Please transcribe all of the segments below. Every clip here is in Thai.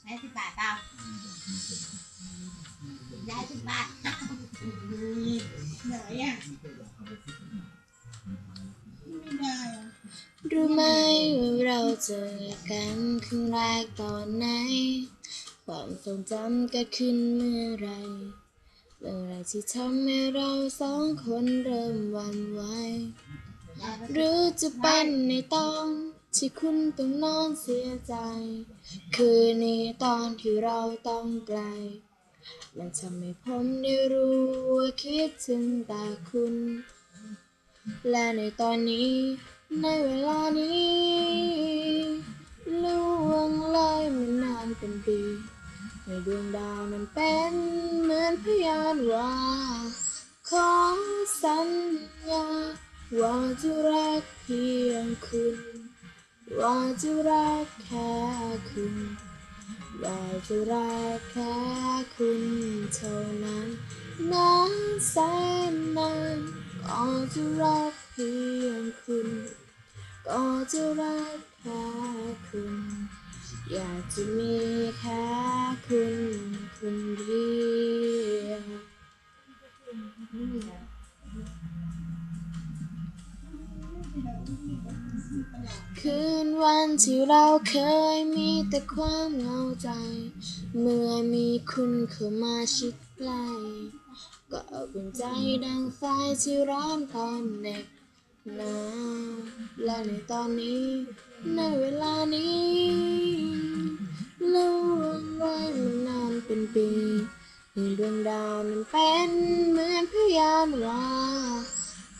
ใช้สิบบาทเปล่าได้สิบบาทเหนื่อยอะไม่ได้อะรู้ไหมว่าเราเจอกันครั้งแรกตอนไหน ความทรงจำเกิดขึ้นเมื่อไหรเมื่อไรที่ทำให้เราสองคนเริ่มหวั่นไหว หรือจะเป็นในตอน ที่คุณต้องนอนเสียใจ คือในตอนที่เราต้องไกล มันทำให้ผมได้รู้ว่าคิดถึงแต่คุณ และในตอนนี้ในเวลานี้ล่วงเลยมานานเป็นปีในดวงดาวมันเป็นเหมือนพยานว่า ขอสัญญาว่าจะรักเพียงคุณ ว่าจะรักแค่คุณ ว่าจะรักแค่คุณเท่านั้นนานแสนนานก็จะรักเพียงคุณก็จะรักแค่คุณ อยากจะมีแค่คุณ คืนวันที่เราเคยมีแต่ความเหงาใจ เมื่อมีคุณเข้ามาชิดใกล้ก็เป็นใจดังไฟที่ร้อนตอนเด็กหนาวและในตอนนี้ในเวลานี้ล่วงเลยมานานเป็นปีดวงดาวนั้นเป็นเหมือนพยานว่า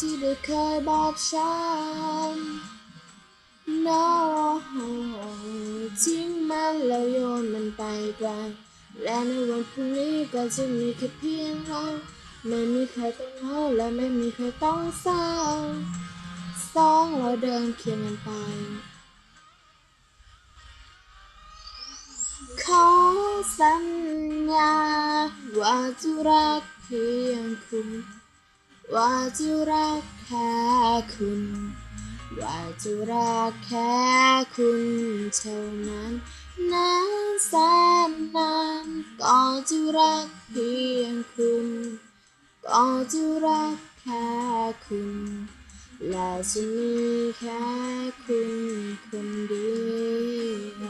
ที่ได้เคยบอกฉัน No ทิ้งมันแล้วโยนมันไปไกลและในวันพรุ่งนี้ก็จะมีแค่เพียงเราไม่มีใครต้องเหงาและไม่มีใครต้องเศร้าสองเราเดินเคียงกันไป ขอสัญญาว่าจะรักเพียงคุณ ว่าจะรักแค่คุณ ว่าจะรักแค่คุณเท่านั้นนานแสนนานก็จะรักเพียงคุณก็จะรักแค่คุณ และจะมีแค่คุณคนเดียว